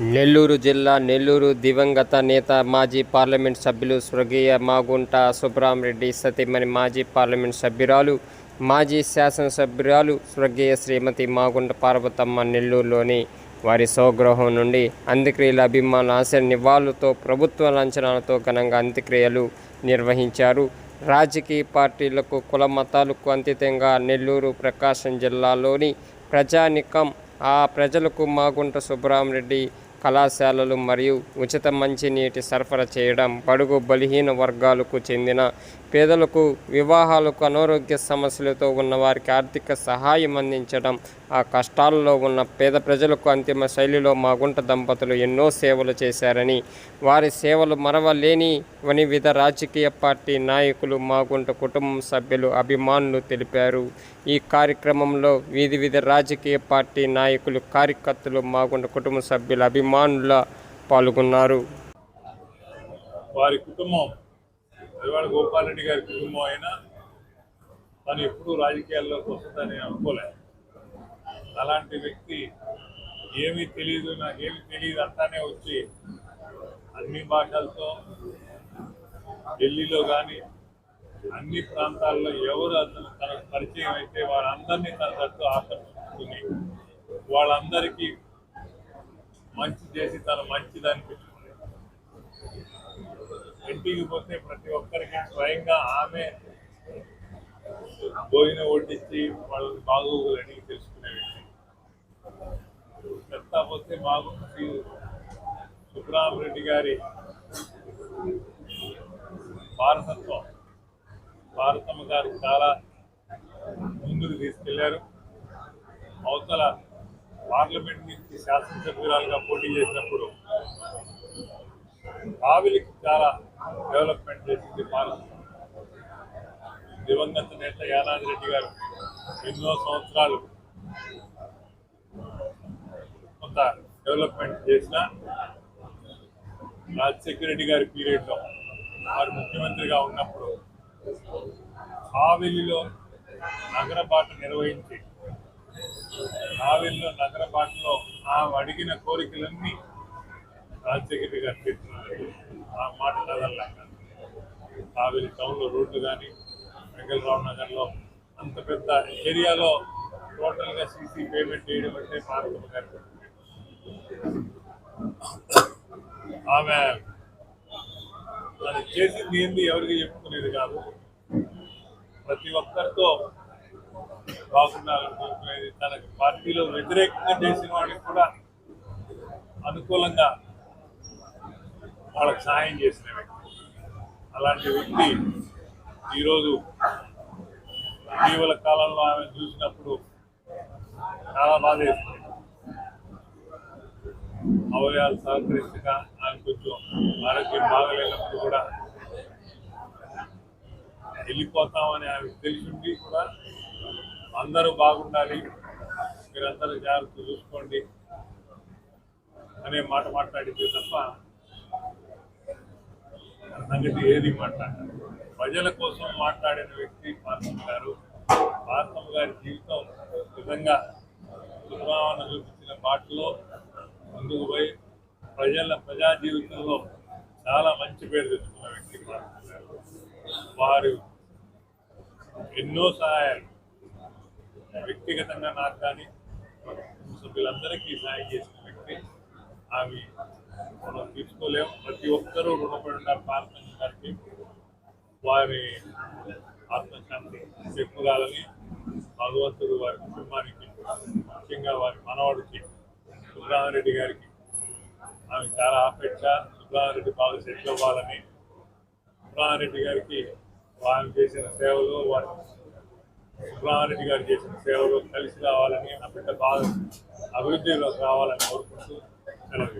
నెల్లూరు జిల్లా నెల్లూరు దివంగత నేత మాజీ పార్లమెంట్ సభ్యులు స్వర్గీయ మాగుంట సుబ్రహ్మరెడ్డి సతీమణి మాజీ పార్లమెంట్ సభ్యురాలు మాజీ శాసనసభ్యురాలు స్వర్గీయ శ్రీమతి మాగుంట పార్వతమ్మ నెల్లూరులోని వారి స్వగృహం నుండి అంత్యక్రియల అభిమాన ఆశ నివాళులతో ప్రభుత్వ లాంఛనాలతో ఘనంగా అంత్యక్రియలు నిర్వహించారు. రాజకీయ పార్టీలకు కుల మతాలకు అంతితంగా నెల్లూరు ప్రకాశం జిల్లాలోని ప్రజానికం ఆ ప్రజలకు మాగుంట సుబ్బరామరెడ్డి కళాశాలలు మరియు ఉచిత మంచినీటి సరఫరా చేయడం బడుగు బలహీన వర్గాలకు చెందిన పేదలకు వివాహాలకు అనారోగ్య సమస్యలతో ఉన్న వారికి ఆర్థిక సహాయం అందించడం ఆ కష్టాల్లో ఉన్న పేద ప్రజలకు అంతిమ శైలిలో మాగుంట దంపతులు ఎన్నో సేవలు చేశారని వారి సేవలు మరవలేని వివిధ రాజకీయ పార్టీ నాయకులు మాగుంట కుటుంబం సభ్యులు అభిమానులు తెలిపారు. ఈ కార్యక్రమంలో వివిధ వివిధ రాజకీయ పార్టీ నాయకులు కార్యకర్తలు మాగుంట కుటుంబ సభ్యులు అభిమానుల పాల్గొన్నారు. వారి కుటుంబం గోపాల్ గోపాలరెడ్డి గారి కుటుంబం అయినా తను ఎప్పుడూ రాజకీయాల్లోకి వస్తుందని అనుకోలేదు అలాంటి వ్యక్తి ఏమీ తెలియదు నాకేమీ తెలియదు అంటానే వచ్చి అన్ని భాషలతో ఢిల్లీలో కానీ అన్ని ప్రాంతాల్లో ఎవరు అతను తనకు పరిచయం అయితే వాళ్ళందరినీ తన తట్టు ఆకర్షించుకుని వాళ్ళందరికీ మంచి చేసి తను మంచిది ఇంటికి పోతే ప్రతి ఒక్కరికి స్వయంగా ఆమె భోజనం వడ్డించి వాళ్ళని బాగోగులు అడిగి తెలుసుకునే వ్యక్తి. చెప్తా పోతే బాగు సుబ్రహ్మరెడ్డి గారి భారతత్వం భారతమ్మ గారు చాలా ముందుకు తీసుకెళ్ళారు. అవతల పార్లమెంట్ నుంచి శాసనసభ్యురాలుగా పోటీ చేసినప్పుడు కావిలికి చాలా డెవలప్మెంట్ చేసింది పాలన. దివంగత నేత యానాది రెడ్డి గారు ఎన్నో సంవత్సరాలు కొంత డెవలప్మెంట్ చేసిన రాజశేఖర రెడ్డి గారి పీరియడ్లో వారు ముఖ్యమంత్రిగా ఉన్నప్పుడు కావెలిలో నగర బాట నిర్వహించి కావెలిలో నగర బాటలో ఆ అడిగిన కోరికలన్నీ రాజశేఖర్ గారు తీర్చున్నారు ఆ మాట కదల్లాక కావేరి టౌన్లో రోడ్లు కానీ వెంకటరావు నగర్లో అంత పెద్ద ఏరియాలో టోటల్గా సీసీ పేమెంట్ చేయడం అంటే పార్వతమ్మ గారు ఆమె అది చేసింది ఏంది ఎవరికి చెప్పుకునేది కాదు. ప్రతి ఒక్కరితో బాగుండాలని కోరుకునేది తనకు పార్టీలో వ్యతిరేకంగా చేసిన వాడికి కూడా అనుకూలంగా వాళ్ళకి సహాయం చేసిన వ్యక్తి. అలాంటి వ్యక్తి ఈరోజు ఇటీవల కాలంలో ఆమె చూసినప్పుడు చాలా బాధ వేస్తుంది అవయవాలు సహకరించక ఆమె కొంచెం ఆరోగ్యం బాగలేనప్పుడు కూడా వెళ్ళిపోతామని ఆమె తెలిసింది కూడా అందరూ బాగుండాలి మీరందరూ జాగ్రత్త చూసుకోండి అనే మాట మాట్లాడింది తప్ప సంగతి ఏది మాట్లాడారు ప్రజల కోసం మాట్లాడిన వ్యక్తి పార్థం గారు పార్థం గారి జీవితం నిజంగా సుబ్రహ్మణ్య చూపించిన బాటలో ముందుకు పోయి ప్రజల ప్రజా జీవితంలో చాలా మంచి పేరు తెచ్చుకున్న వ్యక్తి పార్థం గారు. వారు ఎన్నో సహాయాలు వ్యక్తిగతంగా నాకు కానీ సభ్యులందరికీ సహాయం చేసిన వ్యక్తి. అవి మనం తీసుకోలేం. ప్రతి ఒక్కరూ రుణపడి ఉన్నారు గారికి వారి ఆత్మశాంతి చెప్పుగాలని భగవంతుడు వారి కుటుంబానికి ముఖ్యంగా వారి మనవాడికి సుబ్రహ్మరెడ్డి గారికి ఆమె చాలా ఆపేక్ష సుబ్రహ్మరెడ్డి బాగా సెటిల్ అవ్వాలని సుబ్రహ్మరెడ్డి గారికి వారు చేసిన సేవలు వారి సుబ్రహ్మరెడ్డి గారు చేసిన సేవలు కలిసి రావాలని ఆ బిడ్డ బాగా అభివృద్ధిలో రావాలని కోరుకుంటూ సెలవు